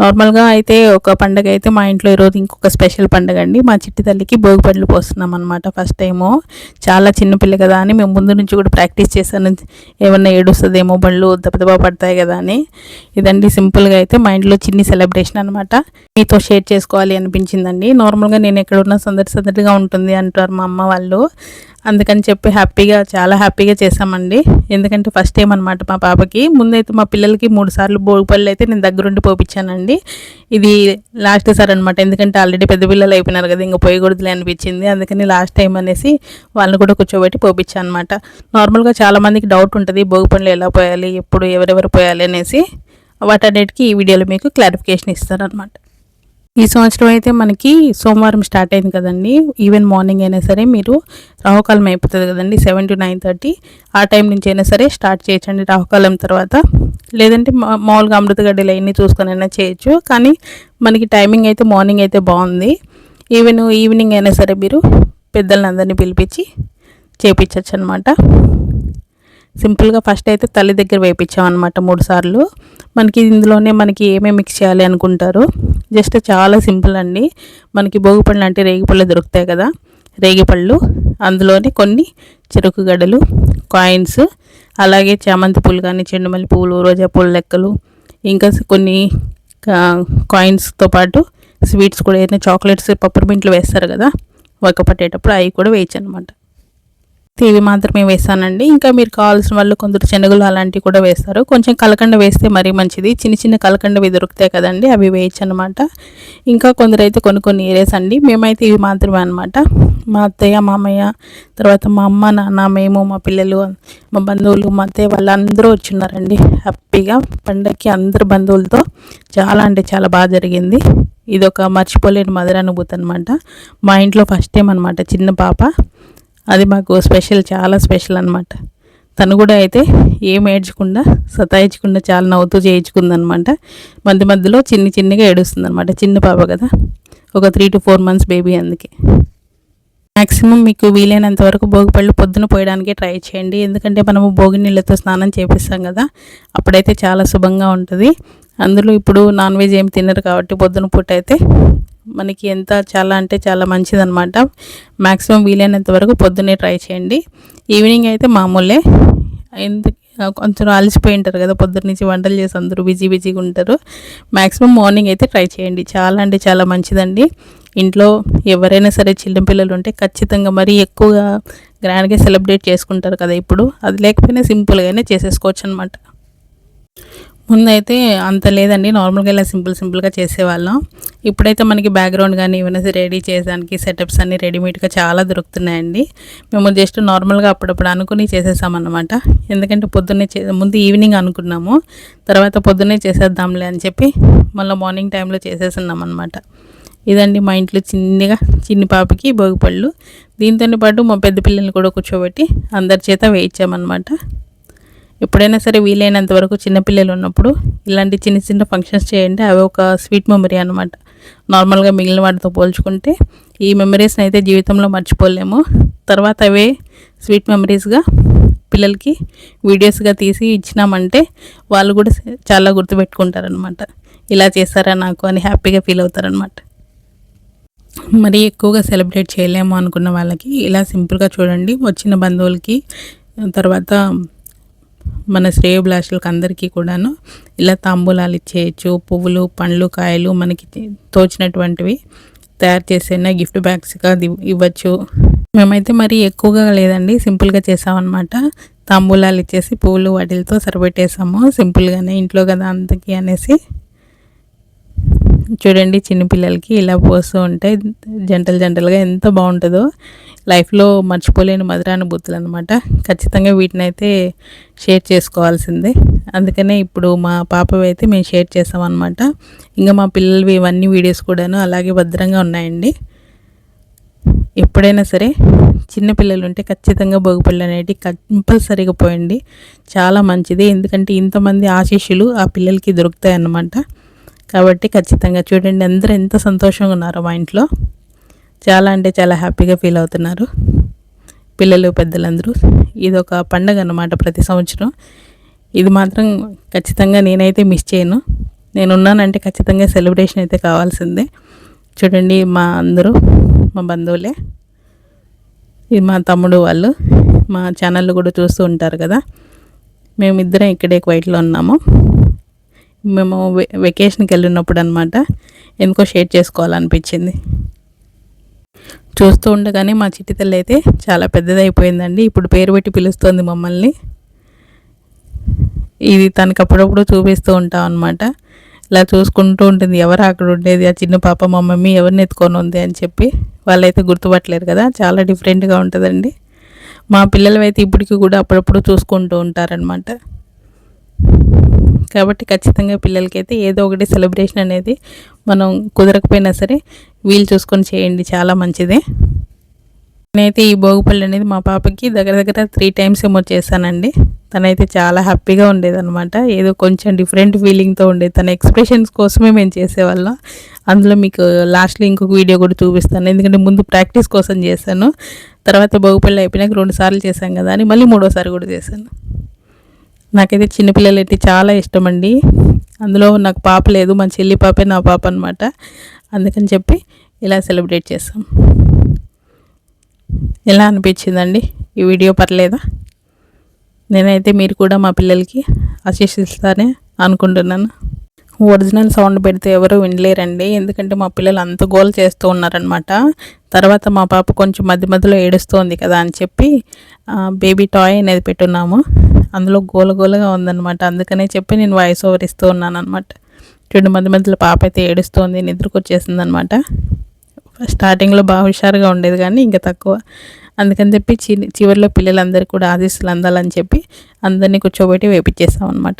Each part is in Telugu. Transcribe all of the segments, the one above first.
నార్మల్గా అయితే ఒక పండగ అయితే మా ఇంట్లో ఈరోజు ఇంకొక స్పెషల్ పండగ అండి మా చిట్టి తల్లికి భోగి పండ్లు పోస్తున్నాం అనమాట ఫస్ట్ టైము. చాలా చిన్నపిల్ల కదా అని మేము ముందు నుంచి కూడా ప్రాక్టీస్ చేశాను. ఏమన్నా ఏడుస్తుందేమో బళ్ళు దెబ్బదెబ్బ పడతాయి కదా అని. ఇదండి సింపుల్గా అయితే మా ఇంట్లో చిన్ని సెలబ్రేషన్ అనమాట మీతో షేర్ చేసుకోవాలి అనిపించిందండి. నార్మల్గా నేను ఎక్కడున్నా సందడి సందడిగా ఉంటుంది అంటారు మా అమ్మ వాళ్ళు. అందుకని చెప్పి హ్యాపీగా చాలా హ్యాపీగా చేసామండి ఎందుకంటే ఫస్ట్ టైం అనమాట మా పాపకి. ముందైతే మా పిల్లలకి మూడు సార్లు భోగిపళ్ళు అయితే నేను దగ్గరుండి పోపించానండి ఇది లాస్ట్ సార్ అనమాట ఎందుకంటే ఆల్రెడీ పెద్ద పిల్లలు అయిపోయినారు కదా ఇంకా పోయకూడదులే అనిపించింది. అందుకని లాస్ట్ టైం అనేసి వాళ్ళని కూడా కూర్చోబెట్టి పోపించాను అనమాట నార్మల్గా చాలామందికి డౌట్ ఉంటుంది భోగి పనులు ఎలా పోయాలి ఎప్పుడు ఎవరెవరు పోయాలి అనేసి. వాటన్నిటికీ ఈ వీడియోలో మీకు క్లారిఫికేషన్ ఇస్తాను అనమాట ఈ సంవత్సరం అయితే మనకి సోమవారం స్టార్ట్ అయింది కదండి. ఈవెన్ మార్నింగ్ అయినా సరే మీరు రాహుకాలం అయిపోతుంది కదండి సెవెన్ టు నైన్ థర్టీ ఆ టైం నుంచి అయినా సరే స్టార్ట్ చేయొచ్చండి రాహుకాలం తర్వాత. లేదంటే మామూలుగా అమృత గడ్డలు అవన్నీ చూసుకొని అయినా చేయొచ్చు. కానీ మనకి టైమింగ్ అయితే మార్నింగ్ అయితే బాగుంది. ఈవెన్ ఈవినింగ్ అయినా సరే మీరు పెద్దలని అందరినీ పిలిపించి చేపించవచ్చు అనమాట సింపుల్గా ఫస్ట్ అయితే తల్లి దగ్గర వేయించామన్నమాట మూడు సార్లు. మనకి ఇందులోనే మనకి ఏమేమి మిక్స్ చేయాలి అనుకుంటారు. జస్ట్ చాలా సింపుల్ అండి. మనకి భోగిపళ్ళు అంటే రేగిపళ్ళు దొరుకుతాయి కదా. రేగిపళ్ళు అందులోనే కొన్ని చెరుకు గడలు కాయిన్స్ అలాగే చామంతి పూలు కానీ చెండుమల్లి పూలు రోజా పూల లెక్కలు ఇంకా కొన్ని కాయిన్స్తో పాటు స్వీట్స్ కూడా ఏదైనా చాక్లెట్స్ పప్పర్ వేస్తారు కదా. వక్క పట్టేటప్పుడు అవి కూడా వేయచ్చు అనమాట ఇవి మాత్రమే వేస్తానండి. ఇంకా మీరు కావాల్సిన వాళ్ళు కొందరు శనగలు అలాంటివి కూడా వేస్తారు. కొంచెం కలకండ వేస్తే మరీ మంచిది. చిన్న చిన్న కలకండవి దొరుకుతాయి కదండి అవి వేయచ్చు అనమాట ఇంకా కొందరు అయితే కొన్ని కొన్ని ఏరియాస్ అండి మేమైతే ఇవి మాత్రమే అనమాట మా అత్తయ్య మామయ్య తర్వాత మా అమ్మ నాన్న మేము మా పిల్లలు మా బంధువులు మా అత్తయ్య వాళ్ళందరూ వచ్చిన్నారండి. హ్యాపీగా పండగకి అందరు బంధువులతో చాలా అంటే చాలా బాగా జరిగింది. ఇది ఒక మర్చిపోలేని మధుర అనుభూతి అనమాట మా ఇంట్లో ఫస్ట్ టైం అనమాట చిన్న పాప. అది మాకు స్పెషల్ చాలా స్పెషల్ అనమాట తను కూడా అయితే ఏం ఏడ్చకుండా సతాయించకుండా చాలా నవ్వుతూ చేయించుకుందనమాట మధ్య మధ్యలో చిన్ని చిన్నగా ఏడుస్తుంది అనమాట చిన్న పాప కదా. ఒక three to four months baby అందుకే. మ్యాక్సిమం మీకు వీలైనంత వరకు భోగిపళ్ళు పొద్దున పోయడానికే ట్రై చేయండి. ఎందుకంటే మనము భోగి నీళ్ళతో స్నానం చేపిస్తాం కదా. అప్పుడైతే చాలా శుభంగా ఉంటుంది. అందులో ఇప్పుడు నాన్ వెజ్ ఏం తినరు కాబట్టి పొద్దున పూట అయితే మనకి ఎంత చాలా అంటే చాలా మంచిదనమాట మ్యాక్సిమం వీలైనంత వరకు పొద్దున్నే ట్రై చేయండి. ఈవినింగ్ అయితే మామూలే. ఎందుకు కొంచెం అలసిపోయి ఉంటారు కదా పొద్దున్న నుంచి వంటలు చేసి అందరూ బిజీ బిజీగా ఉంటారు. మ్యాక్సిమం మార్నింగ్ అయితే ట్రై చేయండి. చాలా అంటే చాలా మంచిదండి. ఇంట్లో ఎవరైనా సరే చిన్నపిల్లలు ఉంటే ఖచ్చితంగా మరీ ఎక్కువగా గ్రాండ్గా సెలబ్రేట్ చేసుకుంటారు కదా ఇప్పుడు. అది లేకపోయినా సింపుల్గానే చేసేసుకోవచ్చు అనమాట ముందైతే అంత లేదండి. నార్మల్గా ఇలా సింపుల్ సింపుల్గా చేసేవాళ్ళం. ఇప్పుడైతే మనకి బ్యాక్గ్రౌండ్ కానీ ఏమైనా రెడీ చేయడానికి సెటప్స్ అన్నీ రెడీమేడ్గా చాలా దొరుకుతున్నాయండి. మేము జస్ట్ నార్మల్గా అప్పుడప్పుడు అనుకుని చేసేసామన్నమాట. ఎందుకంటే పొద్దున్నే చే ముందు ఈవినింగ్ అనుకున్నాము. తర్వాత పొద్దున్నే చేసేద్దాంలే అని చెప్పి మళ్ళీ మార్నింగ్ టైంలో చేసేస్తున్నాం అనమాట ఇదండి మా ఇంట్లో చిన్నగా చిన్ని పాపకి భోగిపళ్ళు దీంతో పాటు మా పెద్ద పిల్లల్ని కూడా కూర్చోబెట్టి అందరి చేత వేయించామన్నమాట. ఎప్పుడైనా సరే వీలైనంత వరకు చిన్నపిల్లలు ఉన్నప్పుడు ఇలాంటి చిన్న చిన్న ఫంక్షన్స్ చేయండి. అవి ఒక స్వీట్ మెమరీ అనమాట నార్మల్గా మిగిలిన వాటితో పోల్చుకుంటే ఈ మెమరీస్ని అయితే జీవితంలో మర్చిపోలేము. తర్వాత అవే స్వీట్ మెమరీస్గా పిల్లలకి వీడియోస్గా తీసి ఇచ్చినామంటే వాళ్ళు కూడా చాలా గుర్తుపెట్టుకుంటారనమాట ఇలా చేస్తారా నాకు అని హ్యాపీగా ఫీల్ అవుతారనమాట మరి ఎక్కువగా సెలబ్రేట్ చేయలేము అనుకున్న వాళ్ళకి ఇలా సింపుల్గా చూడండి. వచ్చిన బంధువులకి తర్వాత మన శ్రేయోభిలాషులకు అందరికీ కూడాను ఇలా తాంబూలాలు ఇచ్చేయచ్చు పువ్వులు పండ్లు కాయలు మనకి తోచినటువంటివి తయారు చేసిన గిఫ్ట్ బ్యాగ్స్గా ఇవ్వచ్చు. మేమైతే మరి ఎక్కువగా లేదండి సింపుల్గా చేసామన్నమాట. తాంబూలాలు ఇచ్చేసి పువ్వులు వాటిలతో సరిపెట్టేసాము సింపుల్గానే ఇంట్లో కదా అంతకి అనేసి. చూడండి చిన్నపిల్లలకి ఇలా పోస్తూ ఉంటే జంటలు జంటలుగా ఎంత బాగుంటుందో. లైఫ్లో మర్చిపోలేని మధురానుభూతులు అనమాట ఖచ్చితంగా వీటిని అయితే షేర్ చేసుకోవాల్సిందే. అందుకనే ఇప్పుడు మా పాపవి అయితే మేము షేర్ చేసామన్నమాట ఇంకా మా పిల్లలవి ఇవన్నీ వీడియోస్ కూడాను అలాగే భద్రంగా ఉన్నాయండి. ఎప్పుడైనా సరే చిన్నపిల్లలు ఉంటే ఖచ్చితంగా భోగిపళ్ళు అనేవి కంపల్సరీగా పోయండి. చాలా మంచిది. ఎందుకంటే ఇంతమంది ఆశీస్సులు ఆ పిల్లలకి దొరుకుతాయి అన్నమాట కాబట్టి ఖచ్చితంగా చూడండి అందరూ ఎంత సంతోషంగా ఉన్నారో మా ఇంట్లో. చాలా అంటే చాలా హ్యాపీగా ఫీల్ అవుతున్నారు. పిల్లలు పెద్దలందరూ. ఇది ఒక పండగ అన్నమాట ప్రతి సంవత్సరం. ఇది మాత్రం ఖచ్చితంగా నేనైతే మిస్ చేయను. నేనున్నానంటే ఖచ్చితంగా సెలబ్రేషన్ అయితే కావాల్సిందే. చూడండి మా అందరూ మా బంధువులే. ఇది మా తమ్ముడు వాళ్ళు. మా ఛానళ్ళు కూడా చూస్తూ ఉంటారు కదా. మేమిద్దరం ఇక్కడే క్వైట్లో ఉన్నాము. మేము వెకేషన్కి వెళ్ళినప్పుడు అనమాట ఎందుకో షేర్ చేసుకోవాలనిపించింది. చూస్తూ ఉండగానే మా చిట్టి తల్లి అయితే చాలా పెద్దదైపోయిందండి. ఇప్పుడు పేరు పెట్టి పిలుస్తుంది మమ్మల్ని. ఇది తనకు అప్పుడప్పుడు చూపిస్తూ ఉంటాం అనమాట ఇలా చూసుకుంటూ ఉంటుంది ఎవరు అక్కడ ఉండేది ఆ చిన్న పాప మా మమ్మీ ఎవరిని ఎత్తుకొని ఉంది అని చెప్పి. వాళ్ళైతే గుర్తుపట్టలేరు కదా చాలా డిఫరెంట్గా ఉంటుందండి. మా పిల్లలు అయితే ఇప్పటికీ కూడా అప్పుడప్పుడు చూసుకుంటూ ఉంటారనమాట కాబట్టి ఖచ్చితంగా పిల్లలకైతే ఏదో ఒకటి సెలబ్రేషన్ అనేది మనం కుదరకపోయినా సరే వీలు చూసుకొని చేయండి చాలా మంచిదే. నేనైతే ఈ భోగిపళ్ళు అనేది మా పాపకి దగ్గర దగ్గర త్రీ టైమ్స్ ఏమో చేశానండి. తనైతే చాలా హ్యాపీగా ఉండేదన్నమాట. ఏదో కొంచెం డిఫరెంట్ ఫీలింగ్తో ఉండేది తన ఎక్స్ప్రెషన్స్ కోసమే మేము చేసేవాళ్ళం. అందులో మీకు లాస్ట్లో ఇంకొక వీడియో కూడా చూపిస్తాను. ఎందుకంటే ముందు ప్రాక్టీస్ కోసం చేశాను. తర్వాత భోగిపళ్ళు అయిపోయినాక రెండు సార్లు చేశాం కదా అని మళ్ళీ మూడోసారి కూడా చేశాను. నాకైతే చిన్నపిల్లలు అయితే చాలా ఇష్టం అండి అందులో నాకు పాప లేదు మా చెల్లి పాపే నా పాప అనమాట అందుకని చెప్పి ఇలా సెలబ్రేట్ చేస్తాం ఎలా అనిపించిందండి ఈ వీడియో పర్లేదా? నేనైతే మీరు కూడా మా పిల్లలకి ఆశీస్సిస్తానే అనుకుంటున్నాను. ఒరిజినల్ సౌండ్ పెడితే ఎవరు వినలేరండి. ఎందుకంటే మా పిల్లలు అంత గోల్ చేస్తూ ఉన్నారనమాట తర్వాత మా పాప కొంచెం మధ్య మధ్యలో ఏడుస్తోంది కదా అని చెప్పి బేబీ టాయ్ అనేది పెట్టున్నాము. అందులో గోల ఉందన్నమాట. ఉందనమాట అందుకనే చెప్పి నేను వాయిస్ ఓవర్ ఇస్తూ ఉన్నాను అనమాట రెండు మధ్య మధ్యలో పాప అయితే ఏడుస్తోంది నిద్రకు వచ్చేసింది అనమాట స్టార్టింగ్లో బాగా హుషారుగా ఉండేది కానీ ఇంకా తక్కువ. అందుకని చెప్పి చి చివరిలో పిల్లలందరికీ కూడా ఆశీస్సులు అందాలని చెప్పి అందరినీ కూర్చోబెట్టి వేపించేసాం అనమాట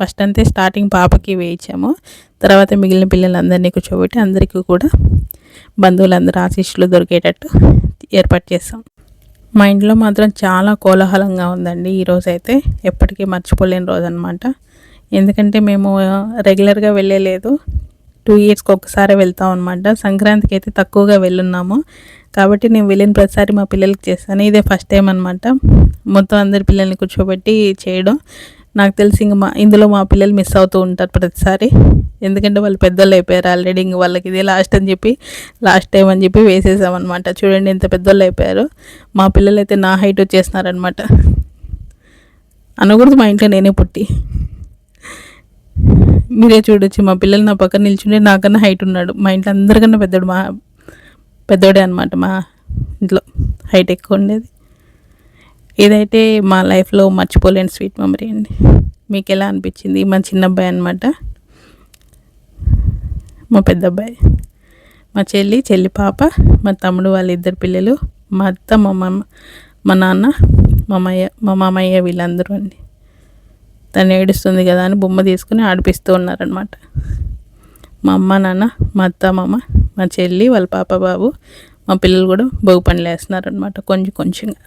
ఫస్ట్ అంతే స్టార్టింగ్ పాపకి వేయించాము. తర్వాత మిగిలిన పిల్లలందరినీ కూర్చోబెట్టి అందరికీ కూడా బంధువులందరూ ఆశీస్సులు దొరికేటట్టు ఏర్పాటు చేస్తాం మా ఇంట్లో మాత్రం చాలా కోలాహలంగా ఉందండి ఈరోజు అయితే ఎప్పటికీ మర్చిపోలేని రోజు అనమాట ఎందుకంటే మేము రెగ్యులర్గా వెళ్ళలేదు టూ ఇయర్స్కి ఒకసారి వెళ్తాం అనమాట సంక్రాంతికి అయితే తక్కువగా వెళ్ళున్నాము. కాబట్టి నేను వెళ్ళిన ప్రతిసారి మా పిల్లలకి చేస్తాను. ఇదే ఫస్ట్ టైం అనమాట మొత్తం అందరి పిల్లల్ని కూర్చోబెట్టి చేయడం. నాకు తెలిసి ఇంక మా ఇందులో మా పిల్లలు మిస్ అవుతూ ఉంటారు ప్రతిసారి. ఎందుకంటే వాళ్ళు పెద్దోళ్ళు అయిపోయారు ఆల్రెడీ ఇంక వాళ్ళకి ఇదే లాస్ట్ అని చెప్పి లాస్ట్ టైం అని చెప్పి వేసేసామన్నమాట. చూడండి ఎంత పెద్దోళ్ళు అయిపోయారు. మా పిల్లలు అయితే నా హైట్ వచ్చేస్తున్నారనమాట అనకూడదు మా ఇంట్లో నేనే పుట్టి. మీరే చూడొచ్చు మా పిల్లలు నా పక్కన నిల్చుంటే నాకన్నా హైట్ ఉన్నాడు. మా ఇంట్లో అందరికన్నా పెద్దోడు మా పెద్దోడే అనమాట మా ఇంట్లో. హైట్ ఎక్కువ ఉండేది. ఇదైతే మా లైఫ్లో మర్చిపోలేని స్వీట్ మెమరీ అండి. మీకు ఎలా అనిపించింది? మా చిన్న అబ్బాయి అనమాట మా పెద్ద అబ్బాయి మా చెల్లి చెల్లి పాప మా తమ్ముడు వాళ్ళ ఇద్దరు పిల్లలు మా అత్త మా మమ్మ మా నాన్న మామయ్య మా మామయ్య వీళ్ళందరూ అండి. తను ఏడుస్తుంది కదా అని బొమ్మ తీసుకుని ఆడిపిస్తూ ఉన్నారనమాట మా అమ్మ నాన్న మా అత్త మామ మా చెల్లి వాళ్ళ పాప బాబు మా పిల్లలు కూడా బొగ్గు పనులు వేస్తున్నారనమాట కొంచెం కొంచెంగా.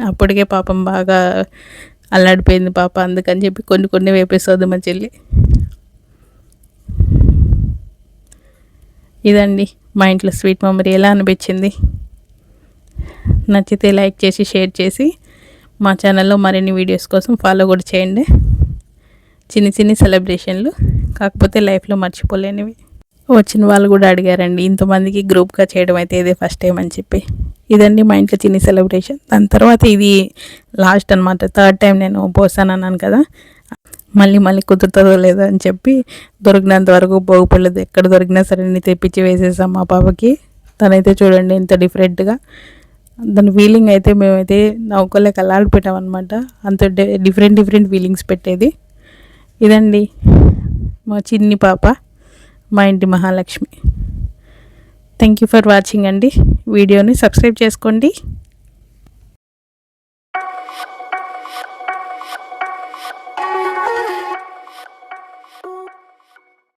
అప్పటికే పాపం బాగా అల్లాడిపోయింది పాప. అందుకని చెప్పి కొన్ని కొన్ని వేపేస్తుంది మా చెల్లి ఇదండి మా ఇంట్లో స్వీట్ మెమరీ ఎలా అనిపించింది? నచ్చితే లైక్ చేసి షేర్ చేసి మా ఛానల్లో మరిన్ని వీడియోస్ కోసం ఫాలో కూడా చేయండి. చిన్ని చిన్ని సెలబ్రేషన్లు కాకపోతే లైఫ్లో మర్చిపోలేనివి. వచ్చిన వాళ్ళు కూడా అడిగారండి ఇంతమందికి గ్రూప్గా చేయడం అయితే ఇదే ఫస్ట్ టైం అని చెప్పి. ఇదండి మా ఇంట్లో చిన్ని సెలబ్రేషన్ దాని తర్వాత ఇది లాస్ట్ అనమాట థర్డ్ టైం నేను పోసాను అన్నాను కదా. మళ్ళీ మళ్ళీ కుదురుతుందో లేదో అని చెప్పి దొరికినంత వరకు బాగుపడలేదు ఎక్కడ దొరికినా సరే నేను తెప్పించి వేసేసాం మా పాపకి. తనైతే చూడండి ఇంత డిఫరెంట్గా దాని ఫీలింగ్ అయితే మేమైతే నవ్వుకోలేక పెట్టామన్నమాట అంత డిఫరెంట్ డిఫరెంట్ ఫీలింగ్స్ పెట్టేది. ఇదండి మా చిన్ని పాప. మా ఇంటి Mahalakshmi. Thank you for watching అండి. వీడియోని సబ్స్క్రైబ్ చేసుకోండి.